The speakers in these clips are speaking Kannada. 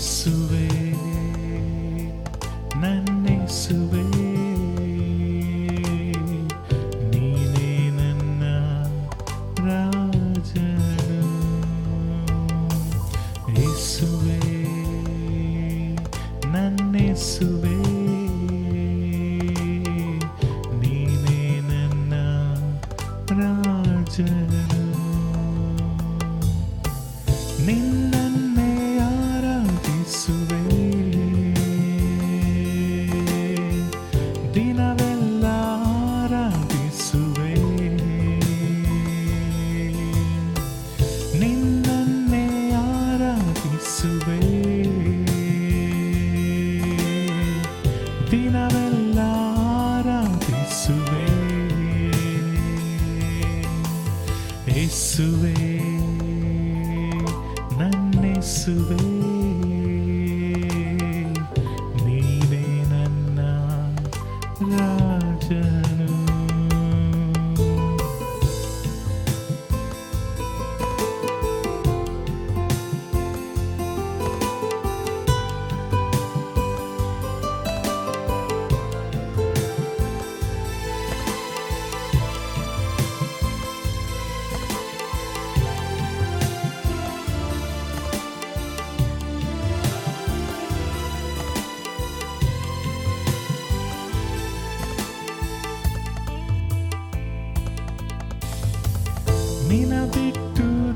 நன்னேசுவே நன்னேசுவே. நீனே நன்ன ராஜனு. இயேசுவே நன்னேசுவே. すべ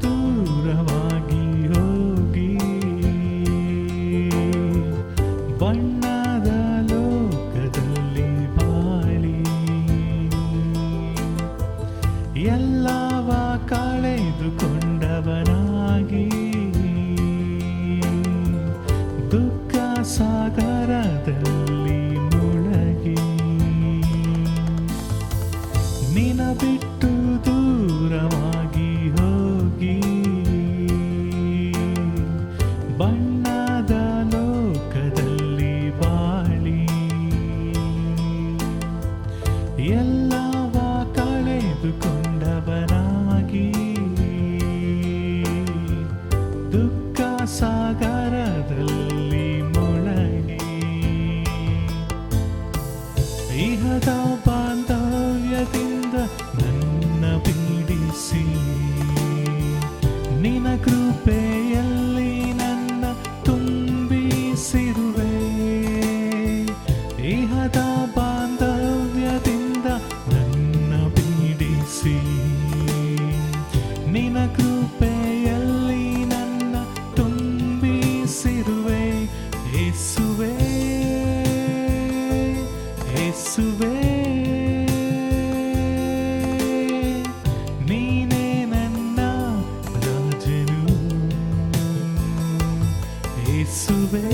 ದೂರವಾಗಿ ಹೋಗಿ. ಬಣ್ಣದ ಲೋಕದಲ್ಲಿ ದುಃಖ ಸಾಗರದಲ್ಲಿ ಮುಳಗಿ. ನಿನ ಬಿಟ್ಟು ಎಲ್ಲವ ಕಳೆದುಕೊಂಡವನಾಗಿ ದುಃಖ ಸಾಗರದಲ್ಲಿ ಮುಳಗಿ ಇಹದ ಬಾಂಧವ್ಯದಿಂದ இயேசுவே இயேசுவே. நீனே நன்னா ராஜனு இயேசுவே.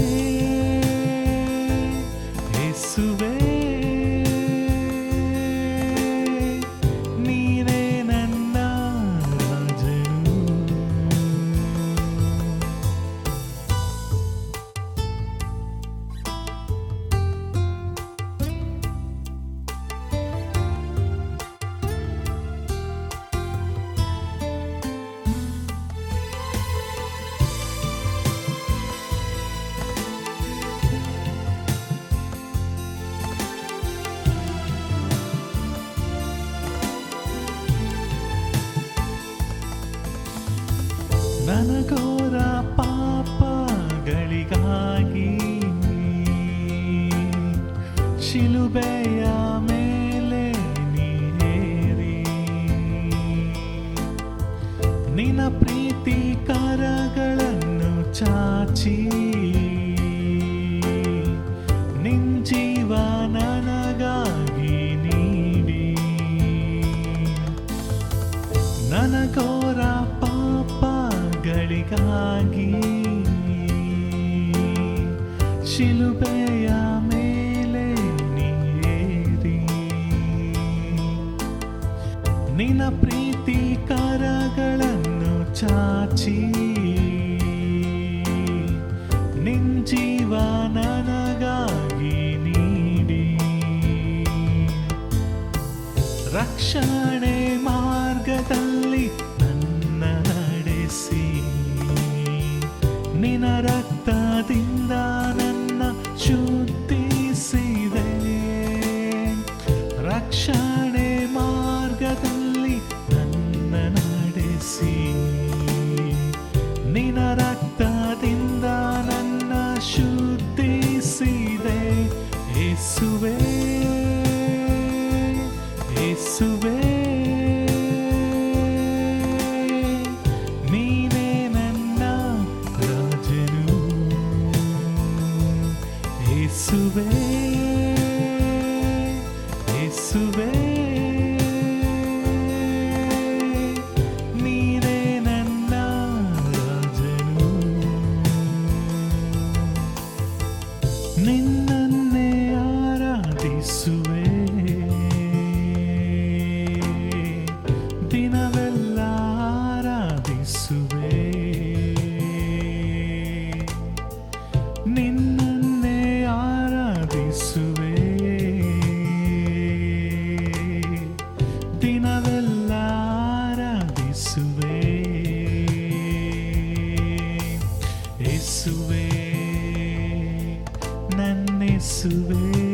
ನನಗೋರ ಪಾಪಗಳಿಗಾಗಿ ಶಿಲುಬೆಯ ಮೇಲೆ ನೀರಿ ನಿನ ಪ್ರೀತಿ ಕರಗಳನ್ನು ಚಾಚಿ. ನಿಂಜೀವ ನನಗಾಗಿ ನೀಡಿ. ನನಗೋರ ಪಾಪಗಳಿಗಾಗಿ ಶಿಲುಬೆಯ ಮೇಲೆ ನೀರಿ ನಿನ ಪ್ರೀತಿ ಕರಗಳನ್ನು ಚಾಚಿ. ನಿನ್ ಜೀವ ನನಗಾಗಿ ನೀಡಿ. ರಕ್ಷಣೆ இயேசுவே இயேசுவே യേശുവേ യേശുവേ നീരേ നന്ന രാജനു നിന്ന இயேசுவே. தினவெல்லாராதிசுவே நின்னே ஆராதிசுவே. தினவெல்லாராதிசுவே இயேசுவே நன்னேசுவே.